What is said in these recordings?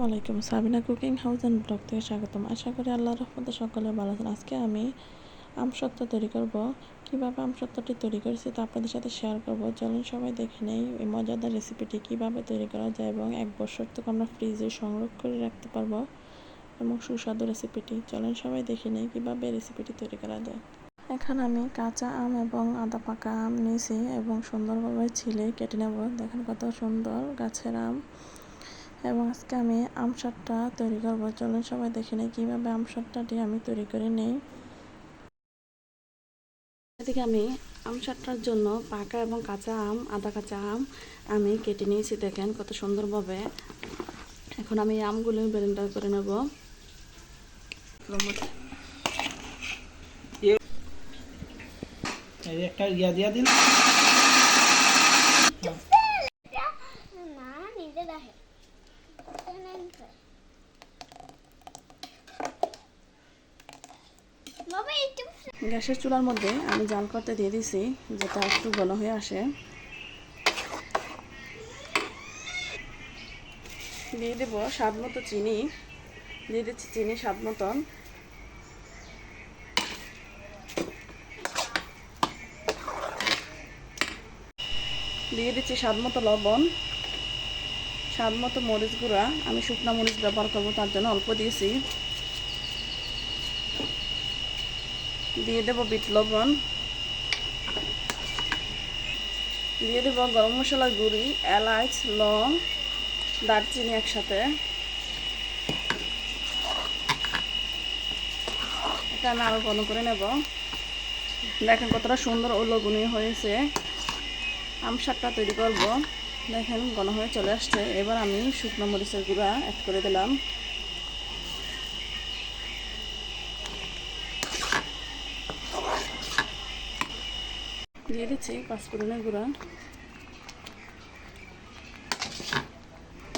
আসসালামু আলাইকুম। Sabina cooking house and blog থেকে স্বাগতম। আশা করি আল্লাহ রহমতে সকলে ভালো আছেন। আজকে আমি আমসত্ত্ব তৈরি করব। কীভাবে আমসত্ত্বটি তৈরি করেছি তা আপনাদের সাথে শেয়ার করব। চলুন সবাই দেখে নেই এই মজাদার রেসিপিটি কীভাবে তৈরি করা যায় এবং এক বছর থেকে আমরা ফ্রিজে সংরক্ষণ করে রাখতে পারব এবং সুস্বাদু রেসিপিটি চলুন সবাই দেখে নেই কীভাবে রেসিপিটি তৈরি করা যায়। এখানে আমি কাঁচা আম এবং আদা পাকা আম নিয়েছি এবং সুন্দরভাবে ছিলে কেটে নেব। দেখেন কত সুন্দর গাছের আম। এবং আজকে আমি আমসারটা তৈরি করব। চলুন সবাই দেখে নিই কীভাবে আমসারটাটি আমি তৈরি করে নিই। এদিকে আমি আমসারটার জন্য পাকা এবং কাঁচা আম আদা কাঁচা আম আমি কেটে নিয়েছি। দেখেন কত সুন্দরভাবে। এখন আমি আমগুলো ব্লেন্ডার করে নেব। এই একটা ইয়া দিয়া দিন না নিজে দেখে বাবা একটু গ্যাসের চুলার মধ্যে আমি জাল করতে দিয়ে দিছি, যেটা একটু ঘন হয়ে আসে। দিয়ে দেবো স্বাদ মতো চিনি। দিয়ে দিচ্ছি চিনি স্বাদ মতন। দিয়ে দিচ্ছি স্বাদ মতো লবণ। স্বাদ মতো মরিচ গুঁড়া। আমি শুকনা মরিচ ব্যবহার করব, তার জন্য অল্প দিয়েছি। দিয়ে দেবো বিট লবণ। দিয়ে দেবো গরম মশলার গুঁড়ি, এলাচ, লং, দারচিনি একসাথে। এটা আমি আরও ঘন করে নেব। দেখেন কতটা সুন্দর ও লগুনি হয়েছে। আম শাকটা তৈরি করব। দেখেন ঘন হয়ে চলে আসছে। এবার আমি শুকনো মরিচের গুঁড়া অ্যাড করে দিলাম। দিয়ে দিচ্ছি পাঁচফোড়নের গুঁড়া।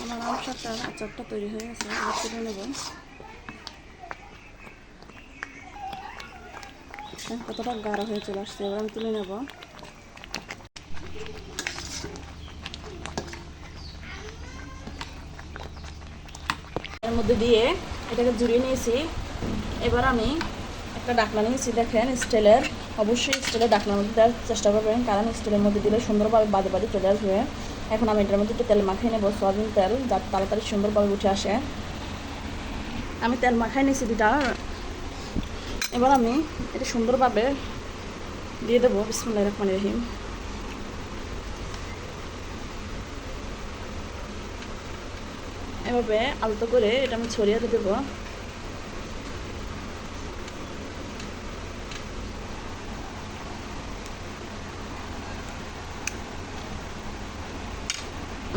আমার আম শাকটার আচারটা তৈরি হয়ে গেছে, এবার তুলে নেব। কতটা গাঢ় হয়ে চলে আসছে, এবার আমি তুলে নেব। এর মধ্যে দিয়ে এটাকে জুড়িয়ে নিয়েছি। এবার আমি একটা ডাকনা নিয়েছি। দেখেন, স্টিলের, অবশ্যই স্টিলের ডাকনার মধ্যে দেওয়ার চেষ্টা করবেন, কারণ স্টিলের মধ্যে দিলে সুন্দরভাবে বাদে বাদে চলে আসবে। এখন আমি এটার মধ্যে একটু তেল মাখিয়ে নেব, সয়াবিন তেল, যাতে তাড়াতাড়ি সুন্দরভাবে উঠে আসে। আমি তেল মাখাই নিয়েছি দুটা এবার আমি এটা সুন্দরভাবে দিয়ে দেবো। বিসমুল্লাহ রহমান রহিম। এভাবে আলতো করে এটা আমি ছড়িয়ে দেবো।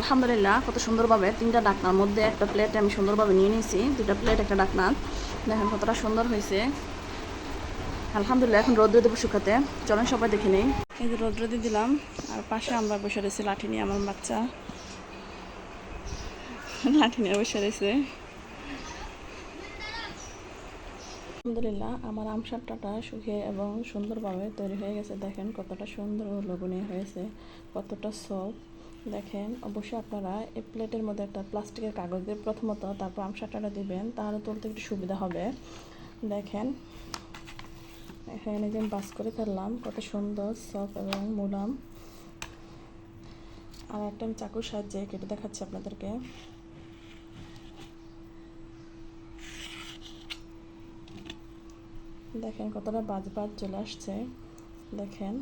আলহামদুলিল্লাহ, কত সুন্দরভাবে তিনটা ডাকনার মধ্যে একটা প্লেট আমি সুন্দরভাবে নিয়ে নিয়েছি দুটা প্লেট একটা ডাকনা। দেখেন কতটা সুন্দর হয়েছে। আলহামদুলিল্লাহ, এখন রোদ্রে দেবো শুকাতে। চলেন সবাই দেখে নেই। এই যে রোদ্রে দিয়ে দিলাম, আর পাশে আমরা বসে রয়েছি লাঠি নিয়ে আমার বাচ্চা। লাঠি নিয়ে বসে রয়েছে। আলহামদুলিল্লাহ, আমার আম সাপটাটা শুকিয়ে এবং সুন্দরভাবে তৈরি হয়ে গেছে। দেখেন কতটা সুন্দর ও লবণীয় হয়েছে, কতটা সফট দেখেন, অবশ্যই আপনারা এই প্লেটের মধ্যে একটা প্লাস্টিকের কাগজ দিয়ে প্রথমত তারপর আম সাপটাটা দিবেন, তাহলে তুলতে একটু সুবিধা হবে। দেখেন, এখানে যে বাস করে ফেললাম, কত সুন্দর সফট এবং মোলাম আর একটা আমি চাকুর সাহায্যে কেটে দেখাচ্ছি আপনাদেরকে। দেখেন কতটা বাজ বাজ চলে আসছে। দেখেন,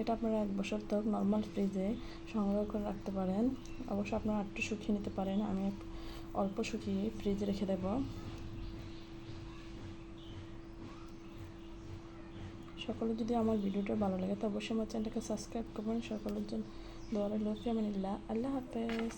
এটা আপনারা এক বছর তক নর্মাল ফ্রিজে সংগ্রহ করে রাখতে পারেন। অবশ্য আপনারা একটু শুকিয়ে নিতে পারেন, আমি অল্প শুকিয়ে ফ্রিজে রেখে দেব। সকলে যদি আমার ভিডিওটা ভালো লাগে, তো অবশ্যই আমার চ্যানেলটাকে সাবস্ক্রাইব করবেন। সকলের জন্য দোয়ারে আমিনিল্লাহ আল্লাহ হাফেজ।